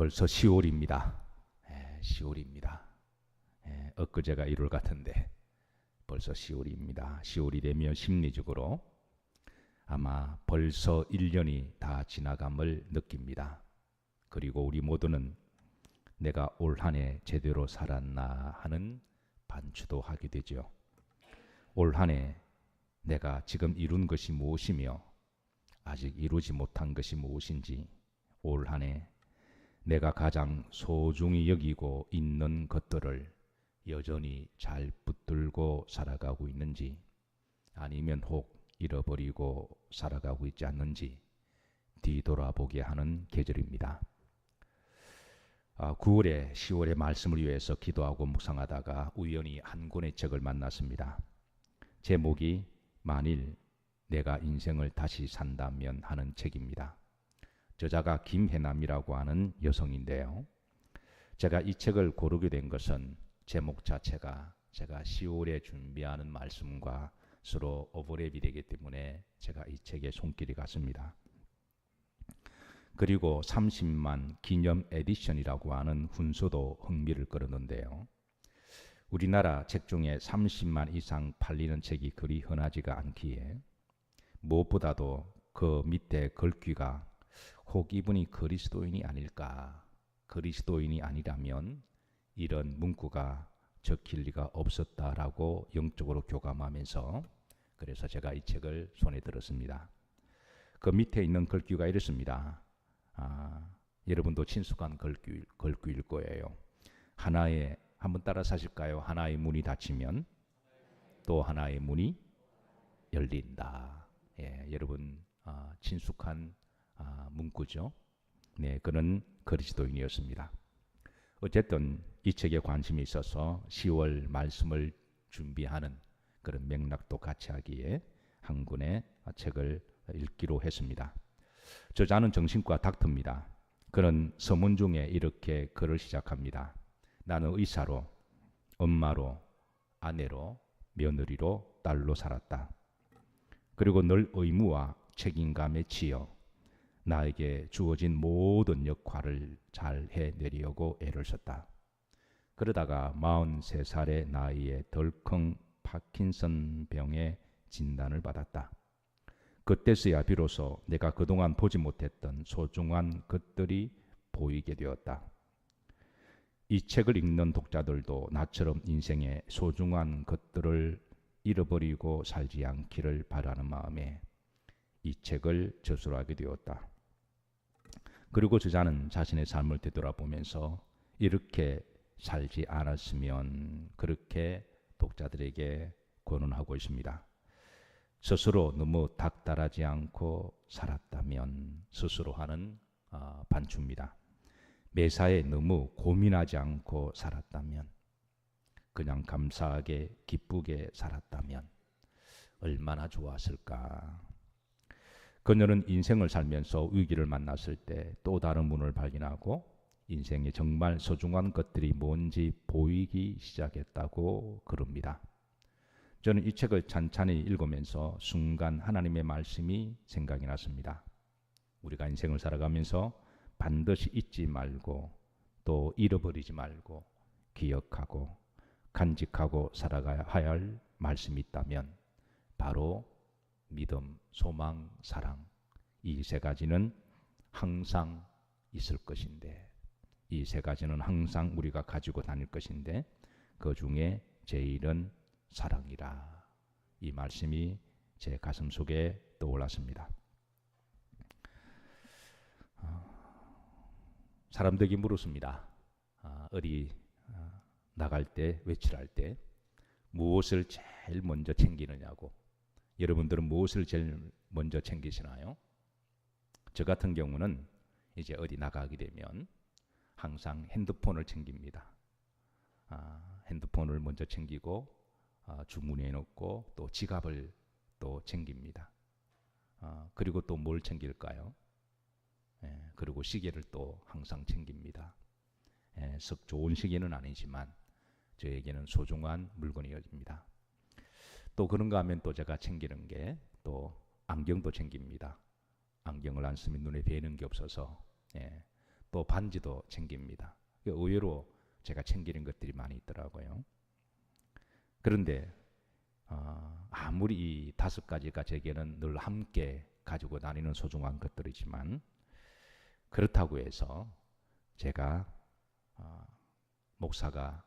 벌써 10월입니다. 예, 10월입니다. 예, 엊그제가 1월 같은데 벌써 10월입니다. 10월이 되면 심리적으로 아마 벌써 1년이 다 지나감을 느낍니다. 그리고 우리 모두는 내가 올 한 해 제대로 살았나 하는 반추도 하게 되죠. 올 한 해 내가 지금 이룬 것이 무엇이며 아직 이루지 못한 것이 무엇인지 올 한 해 내가 가장 소중히 여기고 있는 것들을 여전히 잘 붙들고 살아가고 있는지 아니면 혹 잃어버리고 살아가고 있지 않는지 뒤돌아보게 하는 계절입니다. 아, 9월에 10월의 말씀을 위해서 기도하고 묵상하다가 우연히 한 권의 책을 만났습니다. 제목이 만일 내가 인생을 다시 산다면 하는 책입니다. 저자가 김혜남이라고 하는 여성인데요. 제가 이 책을 고르게 된 것은 제목 자체가 제가 10월에 준비하는 말씀과 서로 오버랩이 되기 때문에 제가 이 책에 손길이 갔습니다. 그리고 30만 기념 에디션이라고 하는 훈서도 흥미를 끌었는데요. 우리나라 책 중에 30만 이상 팔리는 책이 그리 흔하지가 않기에 무엇보다도 그 밑에 글귀가 혹 이분이 그리스도인이 아닐까? 그리스도인이 아니라면 이런 문구가 적힐 리가 없었다라고 영적으로 교감하면서 그래서 제가 이 책을 손에 들었습니다. 그 밑에 있는 글귀가 이렇습니다. 아, 여러분도 친숙한 글귀, 글귀일 거예요. 하나의 한번 따라 사실까요? 하나의 문이 닫히면 또 하나의 문이 열린다. 예, 여러분 아, 친숙한 아, 문구죠. 네, 그는 그리스도인이었습니다. 어쨌든 이 책에 관심이 있어서 10월 말씀을 준비하는 그런 맥락도 같이 하기에 한 권의 책을 읽기로 했습니다. 저자는 정신과 닥터입니다. 그는 서문 중에 이렇게 글을 시작합니다. 나는 의사로, 엄마로, 아내로, 며느리로, 딸로 살았다. 그리고 늘 의무와 책임감에 치여 나에게 주어진 모든 역할을 잘 해내려고 애를 썼다. 그러다가 43살의 나이에 덜컹 파킨슨 병의 진단을 받았다. 그때서야 비로소 내가 그동안 보지 못했던 소중한 것들이 보이게 되었다. 이 책을 읽는 독자들도 나처럼 인생의 소중한 것들을 잃어버리고 살지 않기를 바라는 마음에 이 책을 저술하게 되었다. 그리고 저자는 자신의 삶을 되돌아보면서 이렇게 살지 않았으면 그렇게 독자들에게 권원하고 있습니다. 스스로 너무 닥달하지 않고 살았다면 스스로 하는 어, 반추입니다. 매사에 너무 고민하지 않고 살았다면 그냥 감사하게 기쁘게 살았다면 얼마나 좋았을까. 그녀는 인생을 살면서 위기를 만났을 때 또 다른 문을 발견하고 인생에 정말 소중한 것들이 뭔지 보이기 시작했다고 그럽니다. 저는 이 책을 찬찬히 읽으면서 순간 하나님의 말씀이 생각이 났습니다. 우리가 인생을 살아가면서 반드시 잊지 말고 또 잃어버리지 말고 기억하고 간직하고 살아가야 할 말씀이 있다면 바로 믿음, 소망, 사랑 이 세 가지는 항상 있을 것인데 이 세 가지는 항상 우리가 가지고 다닐 것인데 그 중에 제일은 사랑이라 이 말씀이 제 가슴 속에 떠올랐습니다. 어, 사람들에게 물었습니다. 아, 어디 아, 나갈 때 외출할 때 무엇을 제일 먼저 챙기느냐고 여러분들은 무엇을 제일 먼저 챙기시나요? 저 같은 경우는 이제 어디 나가게 되면 항상 핸드폰을 챙깁니다. 아, 핸드폰을 먼저 챙기고 아, 주문해 놓고 또 지갑을 또 챙깁니다. 아, 그리고 또 뭘 챙길까요? 예, 그리고 시계를 또 항상 챙깁니다. 예, 썩 좋은 시계는 아니지만 저에게는 소중한 물건이어집니다. 또 그런가 하면 또 제가 챙기는 게 또 안경도 챙깁니다. 안경을 안 쓰면 눈에 뵈는 게 없어서 예, 또 반지도 챙깁니다. 그 의외로 제가 챙기는 것들이 많이 있더라고요. 그런데 어, 아무리 이 다섯 가지가 제게는 늘 함께 가지고 다니는 소중한 것들이지만 그렇다고 해서 제가 어, 목사가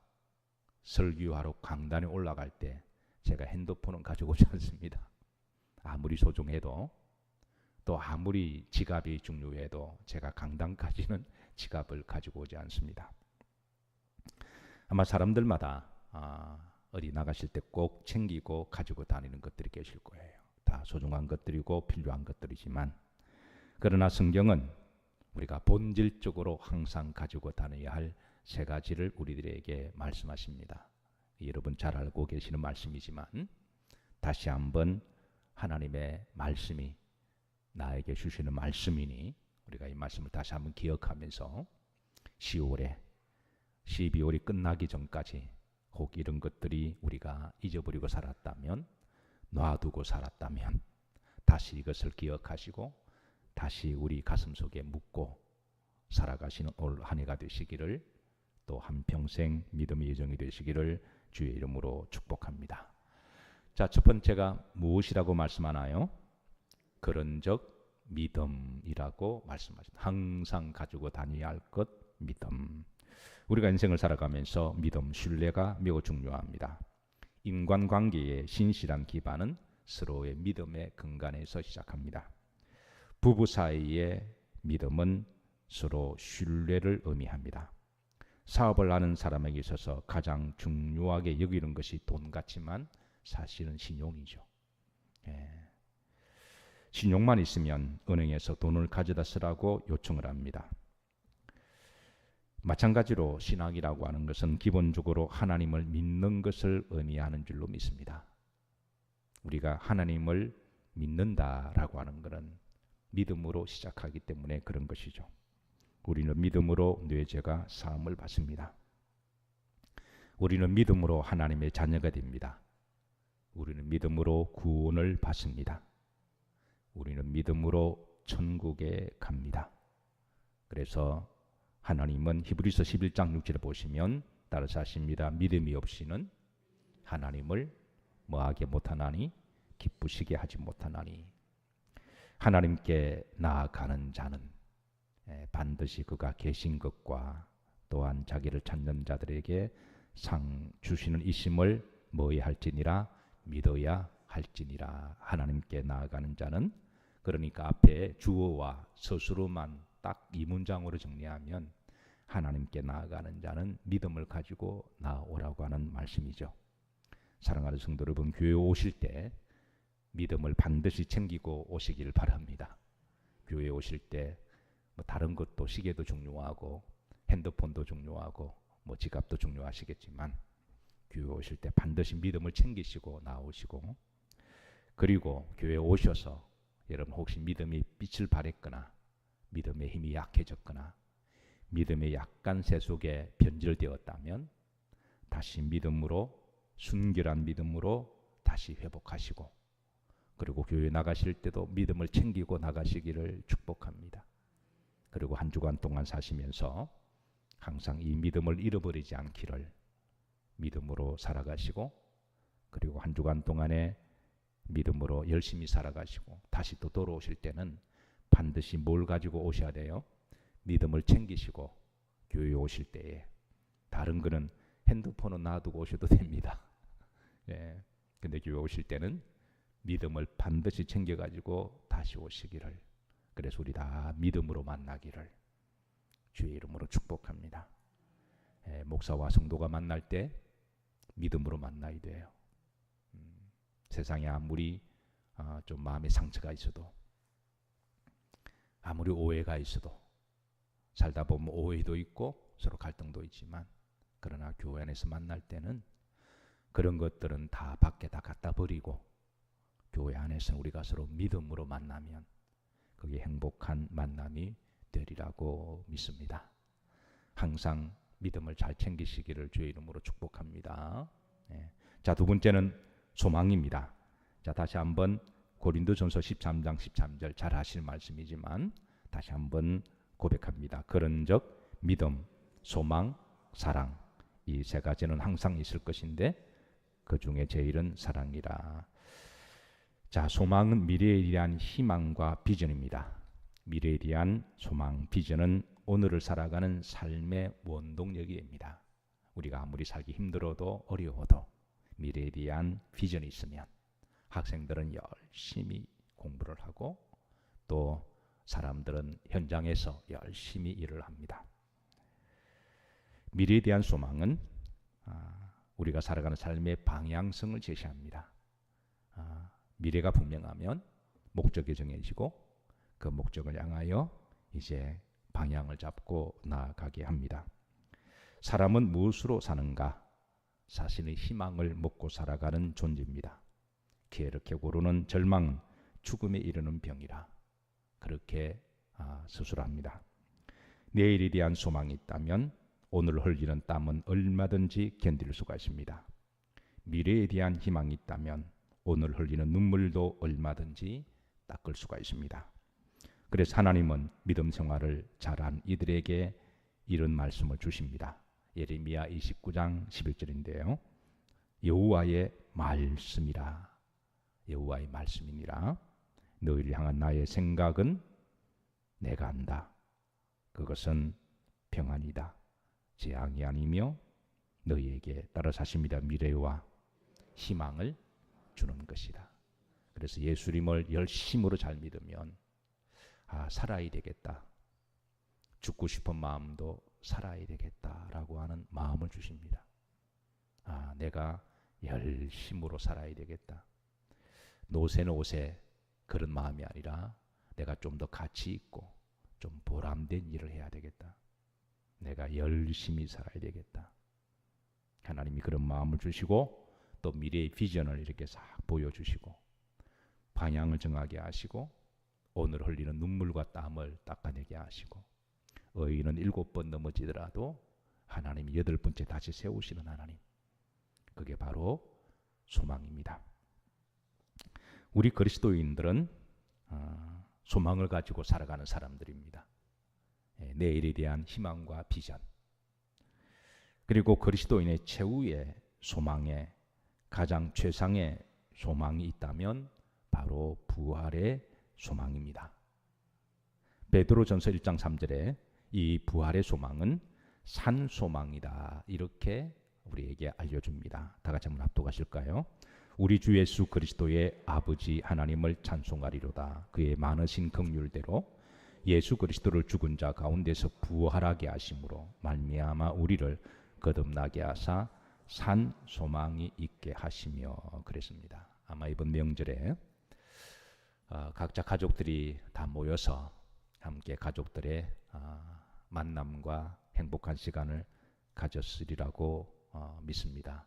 설교하러 강단에 올라갈 때 제가 핸드폰은 가지고 오지 않습니다. 아무리 소중해도 또 아무리 지갑이 중요해도 제가 강단까지는 지갑을 가지고 오지 않습니다. 아마 사람들마다 아, 어디 나가실 때 꼭 챙기고 가지고 다니는 것들이 계실 거예요. 다 소중한 것들이고 필요한 것들이지만 그러나 성경은 우리가 본질적으로 항상 가지고 다녀야 할 세 가지를 우리들에게 말씀하십니다. 여러분 잘 알고 계시는 말씀이지만 다시 한번 하나님의 말씀이 나에게 주시는 말씀이니 우리가 이 말씀을 다시 한번 기억하면서 10월에 12월이 끝나기 전까지 혹 이런 것들이 우리가 잊어버리고 살았다면 놔두고 살았다면 다시 이것을 기억하시고 다시 우리 가슴 속에 묻고 살아가시는 올 한 해가 되시기를 또 한평생 믿음의 예정이 되시기를 주의 이름으로 축복합니다. 자, 첫 번째가 무엇이라고 말씀하나요? 그런적 믿음이라고 말씀하십니다. 항상 가지고 다녀야 할 것 믿음. 우리가 인생을 살아가면서 믿음, 신뢰가 매우 중요합니다. 인간관계의 신실한 기반은 서로의 믿음의 근간에서 시작합니다. 부부 사이의 믿음은 서로 신뢰를 의미합니다. 사업을 하는 사람에게 있어서 가장 중요하게 여기는 것이 돈 같지만 사실은 신용이죠. 예. 신용만 있으면 은행에서 돈을 가져다 쓰라고 요청을 합니다. 마찬가지로 신학이라고 하는 것은 기본적으로 하나님을 믿는 것을 의미하는 줄로 믿습니다. 우리가 하나님을 믿는다라고 하는 것은 믿음으로 시작하기 때문에 그런 것이죠. 우리는 믿음으로 뇌 죄가 사함을 받습니다. 우리는 믿음으로 하나님의 자녀가 됩니다. 우리는 믿음으로 구원을 받습니다. 우리는 믿음으로 천국에 갑니다. 그래서 하나님은 히브리서 11장 6절에 보시면 따라서 하십니다. 믿음이 없이는 하나님을 뭐하게 못하나니 기쁘시게 하지 못하나니 하나님께 나아가는 자는 예, 반드시 그가 계신 것과 또한 자기를 찾는 자들에게 상 주시는 이심을 뭐해야 할지니라 믿어야 할지니라 하나님께 나아가는 자는 그러니까 앞에 주어와 서술로만 딱 이 문장으로 정리하면 하나님께 나아가는 자는 믿음을 가지고 나오라고 하는 말씀이죠. 사랑하는 성도 여러분, 교회 오실 때 믿음을 반드시 챙기고 오시길 바랍니다. 교회 오실 때 뭐 다른 것도 시계도 중요하고 핸드폰도 중요하고 뭐 지갑도 중요하시겠지만 교회 오실 때 반드시 믿음을 챙기시고 나오시고 그리고 교회 오셔서 여러분 혹시 믿음이 빛을 발했거나 믿음의 힘이 약해졌거나 믿음의 약간 세속에 변질되었다면 다시 믿음으로 순결한 믿음으로 다시 회복하시고 그리고 교회 나가실 때도 믿음을 챙기고 나가시기를 축복합니다. 그리고 한 주간 동안 사시면서 항상 이 믿음을 잃어버리지 않기를 믿음으로 살아가시고 그리고 한 주간 동안에 믿음으로 열심히 살아가시고 다시 또 돌아오실 때는 반드시 뭘 가지고 오셔야 돼요? 믿음을 챙기시고 교회 오실 때에 다른 거는 핸드폰은 놔두고 오셔도 됩니다. 예. 근데 교회 오실 때는 믿음을 반드시 챙겨 가지고 다시 오시기를 그래서 우리 다 믿음으로 만나기를 주의 이름으로 축복합니다. 예, 목사와 성도가 만날 때 믿음으로 만나야 돼요. 음, 세상에 아무리 어, 좀 마음에 상처가 있어도 아무리 오해가 있어도 살다 보면 오해도 있고 서로 갈등도 있지만 그러나 교회 안에서 만날 때는 그런 것들은 다 밖에 다 갖다 버리고 교회 안에서 우리가 서로 믿음으로 만나면 그게 행복한 만남이 되리라고 믿습니다. 항상 믿음을 잘 챙기시기를 주의 이름으로 축복합니다. 네. 자, 두 번째는 소망입니다. 자, 다시 한번 고린도 전서 13장 13절 잘 하실 말씀이지만 다시 한번 고백합니다. 그런즉 믿음, 소망, 사랑 이 세 가지는 항상 있을 것인데 그 중에 제일은 사랑이라. 자, 소망은 미래에 대한 희망과 비전입니다. 미래에 대한 소망, 비전은 오늘을 살아가는 삶의 원동력입니다. 우리가 아무리 살기 힘들어도 어려워도 미래에 대한 비전이 있으면 학생들은 열심히 공부를 하고 또 사람들은 현장에서 열심히 일을 합니다. 미래에 대한 소망은 아, 우리가 살아가는 삶의 방향성을 제시합니다. 아, 미래가 분명하면 목적이 정해지고 그 목적을 향하여 이제 방향을 잡고 나아가게 합니다. 사람은 무엇으로 사는가? 자신의 희망을 먹고 살아가는 존재입니다. 게으르게 고르는 절망은 죽음에 이르는 병이라 그렇게 아, 수술합니다. 내일에 대한 소망이 있다면 오늘 흘리는 땀은 얼마든지 견딜 수가 있습니다. 미래에 대한 희망이 있다면 오늘 흘리는 눈물도 얼마든지 닦을 수가 있습니다. 그래서 하나님은 믿음 생활을 잘한 이들에게 이런 말씀을 주십니다. 예레미야 29장 11절인데요. 여호와의 말씀이라 여호와의 말씀이니라 너희를 향한 나의 생각은 내가 안다. 그것은 평안이다. 재앙이 아니며 너희에게 따라 사십니다. 미래와 희망을 주는 것이다. 그래서 예수님을 열심으로 잘 믿으면 아 살아야 되겠다. 죽고 싶은 마음도 살아야 되겠다라고 하는 마음을 주십니다. 아 내가 열심으로 살아야 되겠다. 옷에 그런 마음이 아니라 내가 좀 더 가치 있고 좀 보람된 일을 해야 되겠다. 내가 열심히 살아야 되겠다. 하나님이 그런 마음을 주시고 또 미래의 비전을 이렇게 싹 보여주시고 방향을 정하게 하시고 오늘 흘리는 눈물과 땀을 닦아내게 하시고 의인은 일곱 번 넘어지더라도 하나님이 여덟 번째 다시 세우시는 하나님 그게 바로 소망입니다. 우리 그리스도인들은 어, 소망을 가지고 살아가는 사람들입니다. 예, 내일에 대한 희망과 비전 그리고 그리스도인의 최후의 소망에 가장 최상의 소망이 있다면 바로 부활의 소망입니다. 베드로전서 1장 3절에 이 부활의 소망은 산 소망이다. 이렇게 우리에게 알려줍니다. 다 같이 한번 합독하실까요? 우리 주 예수 그리스도의 아버지 하나님을 찬송하리로다. 그의 많으신 긍휼대로 예수 그리스도를 죽은 자 가운데서 부활하게 하심으로 말미암아 우리를 거듭나게 하사 산 소망이 있게 하시며 그랬습니다. 아마 이번 명절에 어, 각자 가족들이 다 모여서 함께 가족들의 어, 만남과 행복한 시간을 가졌으리라고 어, 믿습니다.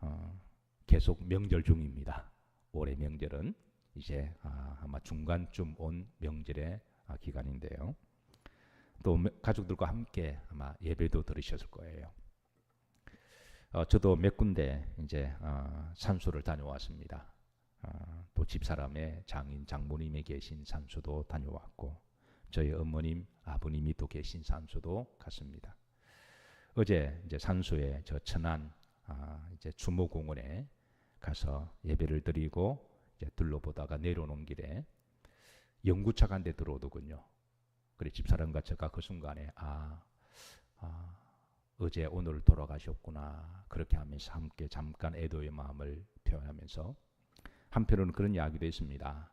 어, 계속 명절 중입니다. 올해 명절은 이제 아, 아마 중간쯤 온 명절의 아, 기간인데요. 또 가족들과 함께 아마 예배도 들으셨을 거예요. 어, 저도 몇 군데 이제 어, 산소를 다녀왔습니다. 어, 또 집사람의 장인 장모님이 계신 산소도 다녀왔고 저희 어머님 아버님이 또 계신 산소도 갔습니다. 어제 이제 산소에 저 천안 아, 이제 주모공원에 가서 예배를 드리고 이제 둘러보다가 내려오는 길에 영구차가 한 대 들어오더군요. 그래 집사람과 제가 그 순간에 아, 아 어제 오늘 돌아가셨구나 그렇게 하면서 함께 잠깐 애도의 마음을 표현하면서 한편으로는 그런 이야기도 있습니다.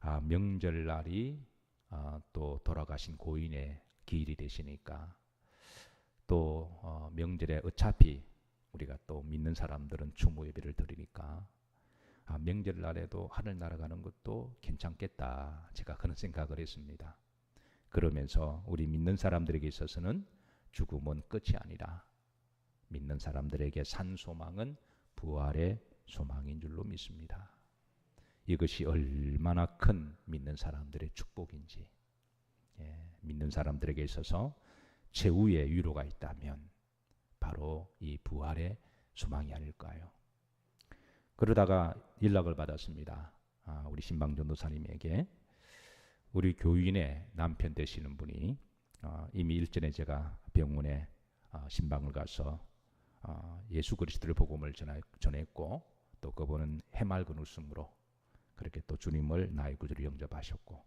아, 명절날이 아, 또 돌아가신 고인의 기일이 되시니까 또 어, 명절에 어차피 우리가 또 믿는 사람들은 추모 예배를 드리니까 아, 명절날에도 하늘 날아가는 것도 괜찮겠다. 제가 그런 생각을 했습니다. 그러면서 우리 믿는 사람들에게 있어서는 죽음은 끝이 아니라 믿는 사람들에게 산 소망은 부활의 소망인 줄로 믿습니다. 이것이 얼마나 큰 믿는 사람들의 축복인지 예, 믿는 사람들에게 있어서 최후의 위로가 있다면 바로 이 부활의 소망이 아닐까요? 그러다가 연락을 받았습니다. 아, 우리 신방전도사님에게 우리 교인의 남편 되시는 분이 어, 이미 일전에 제가 병원에 어, 신방을 가서 어, 예수 그리스도의 복음을 전하, 전했고 또 그분은 해맑은 웃음으로 그렇게 또 주님을 나의 구주로 영접하셨고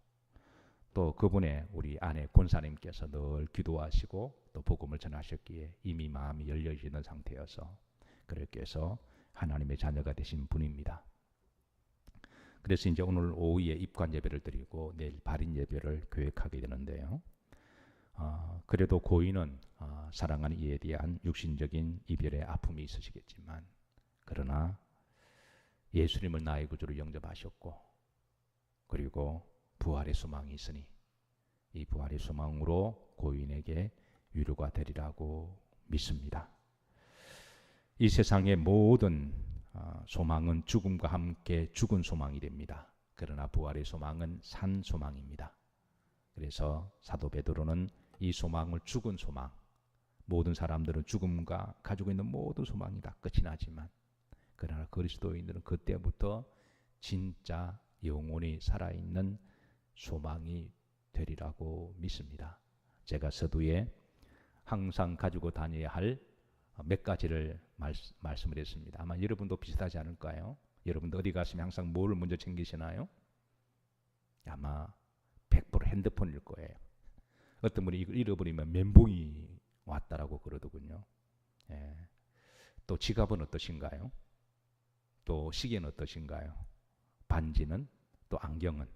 또 그분의 우리 아내 권사님께서 늘 기도하시고 또 복음을 전하셨기에 이미 마음이 열려 있는 상태여서 그렇게 해서 하나님의 자녀가 되신 분입니다. 그래서 이제 오늘 오후에 입관 예배를 드리고 내일 발인 예배를 계획하게 되는데요. 어, 그래도 고인은 어, 사랑하는 이에 대한 육신적인 이별의 아픔이 있으시겠지만 그러나 예수님을 나의 구주로 영접하셨고 그리고 부활의 소망이 있으니 이 부활의 소망으로 고인에게 위로가 되리라고 믿습니다. 이 세상의 모든 어, 소망은 죽음과 함께 죽은 소망이 됩니다. 그러나 부활의 소망은 산 소망입니다. 그래서 사도 베드로는 이 소망을 죽은 소망, 모든 사람들은 죽음과 가지고 있는 모든 소망이 다 끝이 나지만 그러나 그리스도인들은 그때부터 진짜 영원히 살아있는 소망이 되리라고 믿습니다. 제가 서두에 항상 가지고 다녀야 할 몇 가지를 말, 말씀을 했습니다. 아마 여러분도 비슷하지 않을까요? 여러분도 어디 가시면 항상 뭘 먼저 챙기시나요? 아마 100% 핸드폰일 거예요. 어떤 분이 이걸 잃어버리면 멘붕이 왔다라고 그러더군요. 예. 또 지갑은 어떠신가요? 또 시계는 어떠신가요? 반지는 또 안경은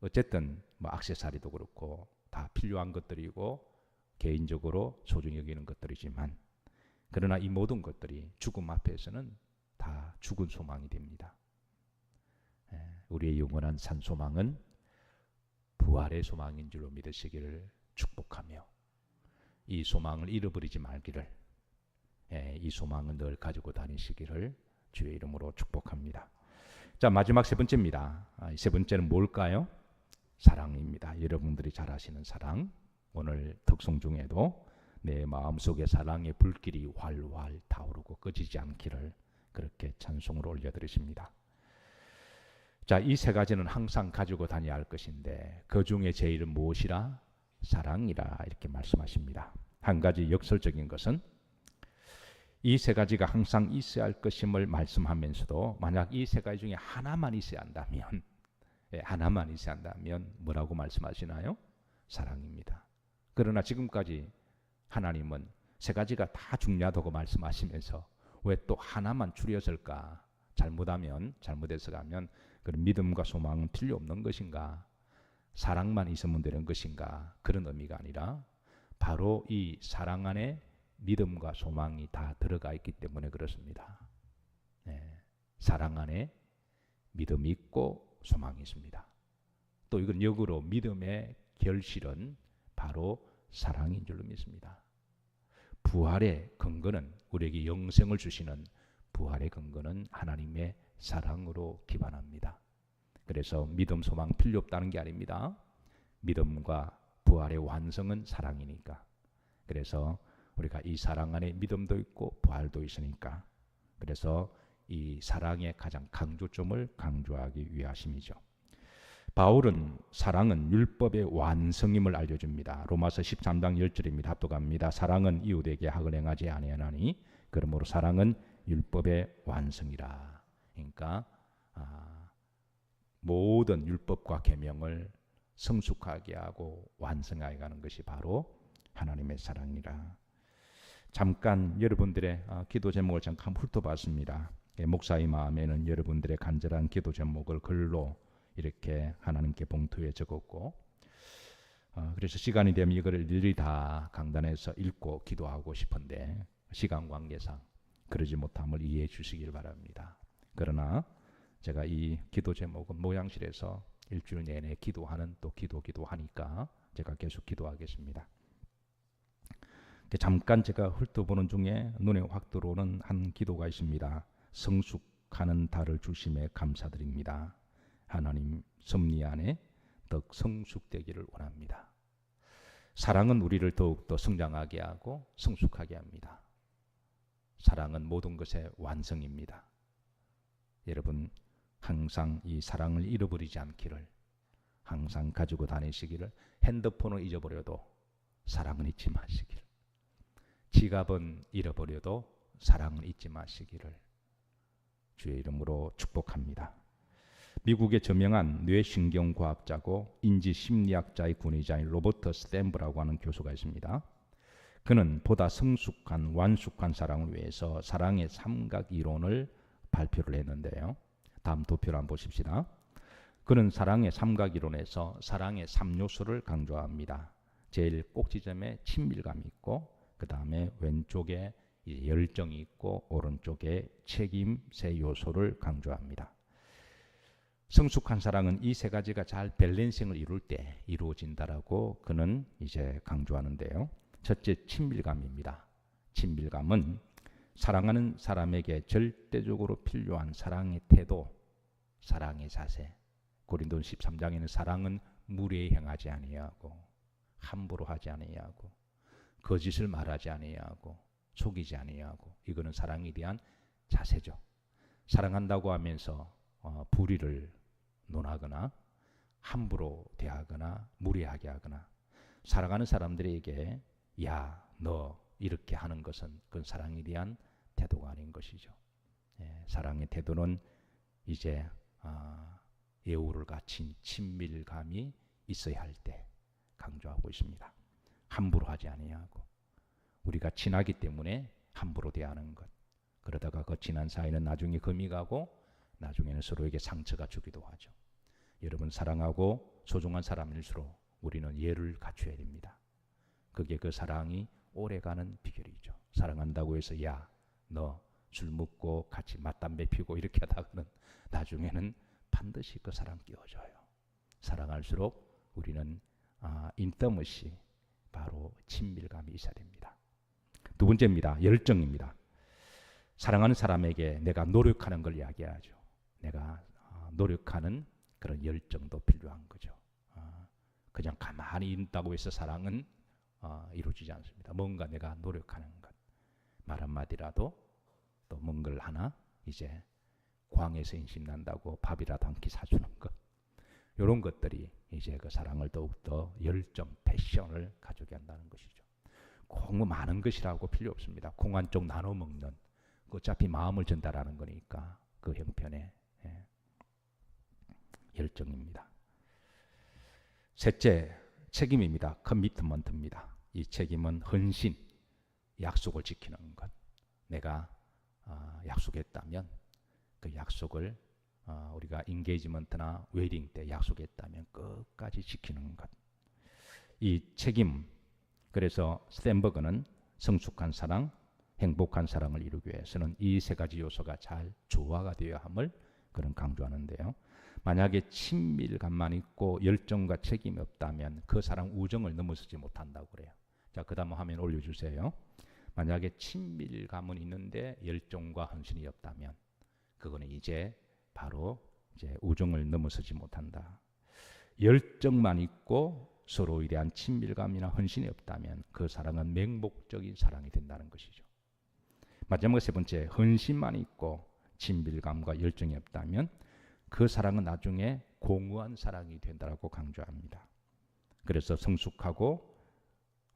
어쨌든 뭐 악세사리도 그렇고 다 필요한 것들이고 개인적으로 소중히 여기는 것들이지만 그러나 이 모든 것들이 죽음 앞에서는 다 죽은 소망이 됩니다. 예, 우리의 영원한 산 소망은 부활의 소망인 줄로 믿으시기를 축복하며 이 소망을 잃어버리지 말기를 예, 이 소망은 늘 가지고 다니시기를 주의 이름으로 축복합니다. 자 마지막 세 번째입니다. 아, 세 번째는 뭘까요? 사랑입니다. 여러분들이 잘 아시는 사랑. 오늘 특송 중에도 내 마음속에 사랑의 불길이 활활 타오르고 꺼지지 않기를 그렇게 찬송을 올려드리십니다. 자, 이 세 가지는 항상 가지고 다녀야 할 것인데 그 중에 제일은 무엇이라? 사랑이라 이렇게 말씀하십니다. 한 가지 역설적인 것은 이 세 가지가 항상 있어야 할 것임을 말씀하면서도 만약 이 세 가지 중에 하나만 있어야 한다면 예, 하나만 있어야 한다면 뭐라고 말씀하시나요? 사랑입니다. 그러나 지금까지 하나님은 세 가지가 다 중요하다고 말씀하시면서 왜 또 하나만 줄였을까? 잘못하면 잘못해서 가면 그런 믿음과 소망은 필요 없는 것인가? 사랑만 있으면 되는 것인가? 그런 의미가 아니라 바로 이 사랑 안에 믿음과 소망이 다 들어가 있기 때문에 그렇습니다. 네. 사랑 안에 믿음이 있고 소망이 있습니다. 또 이건 역으로 믿음의 결실은 바로 사랑인 줄로 믿습니다. 부활의 근거는 우리에게 영생을 주시는 부활의 근거는 하나님의 사랑으로 기반합니다. 그래서 믿음, 소망 필요 없다는 게 아닙니다. 믿음과 부활의 완성은 사랑이니까. 그래서 우리가 이 사랑 안에 믿음도 있고 부활도 있으니까. 그래서 이 사랑의 가장 강조점을 강조하기 위하심이죠. 바울은 사랑은 율법의 완성임을 알려줍니다. 로마서 13장 10절입니다. 합독합니다. 사랑은 이웃에게 학을 행하지 아니하나니 그러므로 사랑은 율법의 완성이라. 그러니까 아, 모든 율법과 계명을 성숙하게 하고 완성하게 가는 것이 바로 하나님의 사랑이라. 잠깐 여러분들의 아, 기도 제목을 잠깐 훑어봤습니다. 예, 목사의 마음에는 여러분들의 간절한 기도 제목을 글로 이렇게 하나님께 봉투에 적었고 어, 그래서 시간이 되면 이거를 일일이 다 강단에서 읽고 기도하고 싶은데 시간 관계상 그러지 못함을 이해해 주시길 바랍니다. 그러나 제가 이 기도 제목은 모양실에서 일주일 내내 기도하는 또 기도 기도하니까 제가 계속 기도하겠습니다. 잠깐 제가 훑어보는 중에 눈에 확 들어오는 한 기도가 있습니다. 성숙하는 달을 주심에 감사드립니다. 하나님 섭리 안에 더 성숙되기를 원합니다. 사랑은 우리를 더욱더 성장하게 하고 성숙하게 합니다. 사랑은 모든 것의 완성입니다. 여러분 항상 이 사랑을 잃어버리지 않기를 항상 가지고 다니시기를 핸드폰을 잊어버려도 사랑은 잊지 마시길. 지갑은 잃어버려도 사랑은 잊지 마시기를 주의 이름으로 축복합니다. 미국의 저명한 뇌신경과학자고 인지심리학자의 군의자인 로버트 스탠브라고 하는 교수가 있습니다. 그는 보다 성숙한 완숙한 사랑을 위해서 사랑의 삼각 이론을 발표를 했는데요. 다음 도표를 한번 보십시다. 그는 사랑의 삼각 이론에서 사랑의 3요소를 강조합니다. 제일 꼭지점에 친밀감이 있고 그 다음에 왼쪽에 열정이 있고 오른쪽에 책임 세 요소를 강조합니다. 성숙한 사랑은 이 세 가지가 잘 밸런싱을 이룰 때 이루어진다라고 그는 이제 강조하는데요. 첫째 친밀감입니다. 친밀감은 사랑하는 사람에게 절대적으로 필요한 사랑의 태도, 사랑의 자세. 고린도 13장에는 사랑은 무례히 행하지 아니하고 함부로 하지 아니하고 거짓을 말하지 아니하고 속이지 아니하고 이거는 사랑에 대한 자세죠. 사랑한다고 하면서 어, 불의를 논하거나 함부로 대하거나 무례하게 하거나 사랑하는 사람들에게 야 너 이렇게 하는 것은 그건 사랑에 대한 태도가 아닌 것이죠. 예, 사랑의 태도는 이제 아, 예우를 갖춘 친밀감이 있어야 할 때 강조하고 있습니다. 함부로 하지 아니하고 우리가 친하기 때문에 함부로 대하는 것. 그러다가 그 친한 사이는 나중에 금이 가고 나중에는 서로에게 상처가 주기도 하죠. 여러분 사랑하고 소중한 사람일수록 우리는 예를 갖춰야 됩니다. 그게 그 사랑이 오래가는 비결이죠. 사랑한다고 해서 야 너 술 먹고 같이 맞담배 피고 이렇게 하다가는 나중에는 반드시 그 사랑 끼워져요. 사랑할수록 우리는 아, 인터머시 바로 친밀감이 있어야 됩니다. 두 번째입니다. 열정입니다. 사랑하는 사람에게 내가 노력하는 걸 이야기하죠. 내가 어, 노력하는 그런 열정도 필요한 거죠. 어, 그냥 가만히 있다고 해서 사랑은 어, 이루어지지 않습니다. 뭔가 내가 노력하는 것. 말 한마디라도 또 뭔걸 하나 이제 광에서 인심 난다고 밥이라도 한 끼 사주는 것. 이런 것들이 이제 그 사랑을 더욱더 열정, 패션을 가져게 한다는 것이죠. 꼭뭐 많은 것이라고 필요 없습니다. 콩한쪽 나눠 먹는 어차피 마음을 전달하는 거니까 그 형편에 예. 열정입니다. 셋째 책임입니다. 커미트먼트입니다. 이 책임은 헌신, 약속을 지키는 것. 내가 어, 약속했다면 그 약속을 어, 우리가 인게이지먼트나 웨딩 때 약속했다면 끝까지 지키는 것. 이 책임 그래서 스탠버그는 성숙한 사랑, 행복한 사랑을 이루기 위해서는 이 세 가지 요소가 잘 조화가 되어야 함을 그런 강조하는데요. 만약에 친밀감만 있고 열정과 책임이 없다면 그 사랑 우정을 넘어서지 못한다고 그래요. 자, 그다음 화면 올려 주세요. 만약에 친밀감은 있는데 열정과 헌신이 없다면 그거는 이제 바로 이제 우정을 넘어서지 못한다. 열정만 있고 서로에 대한 친밀감이나 헌신이 없다면 그 사랑은 맹목적인 사랑이 된다는 것이죠. 마지막 세 번째, 헌신만 있고 친밀감과 열정이 없다면 그 사랑은 나중에 공허한 사랑이 된다고 강조합니다. 그래서 성숙하고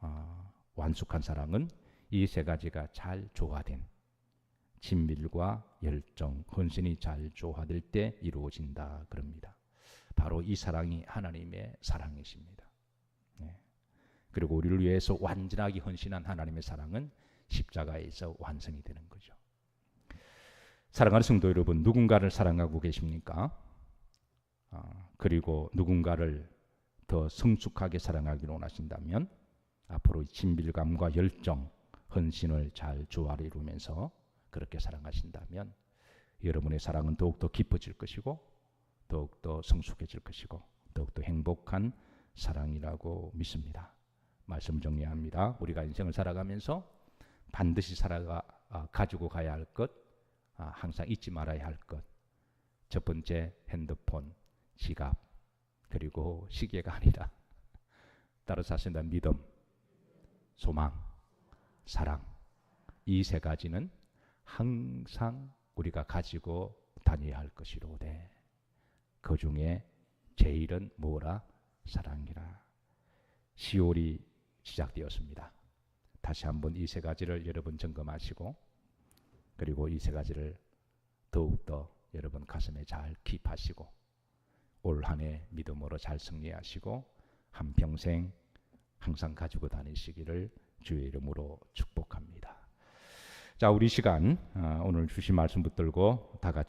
어, 완숙한 사랑은 이 세 가지가 잘 조화된 친밀과 열정, 헌신이 잘 조화될 때 이루어진다 그럽니다. 바로 이 사랑이 하나님의 사랑이십니다. 네. 그리고 우리를 위해서 완전하게 헌신한 하나님의 사랑은 십자가에서 완성이 되는 거죠. 사랑하는 성도 여러분, 누군가를 사랑하고 계십니까? 아, 그리고 누군가를 더 성숙하게 사랑하기를 원하신다면 앞으로 진밀감과 열정, 헌신을 잘 조화를 이루면서 그렇게 사랑하신다면 여러분의 사랑은 더욱더 깊어질 것이고 더욱더 성숙해질 것이고 더욱더 행복한 사랑이라고 믿습니다. 말씀 정리합니다. 우리가 인생을 살아가면서 반드시 살아가 아, 가지고 가야 할 것, 아, 항상 잊지 말아야 할 것. 첫 번째 핸드폰, 지갑, 그리고 시계가 아니라 따로 사신다 믿음, 소망, 사랑. 이 세 가지는 항상 우리가 가지고 다녀야 할 것이로되 그 중에 제일은 뭐라 사랑이라. 시올이 시작되었습니다. 다시 한번 이 세 가지를 여러분 점검하시고 그리고 이 세 가지를 더욱더 여러분 가슴에 잘 기입하시고 올 한 해 믿음으로 잘 승리하시고 한평생 항상 가지고 다니시기를 주의 이름으로 축복합니다. 자, 우리 시간 어, 오늘 주신 말씀 붙들고 다 같이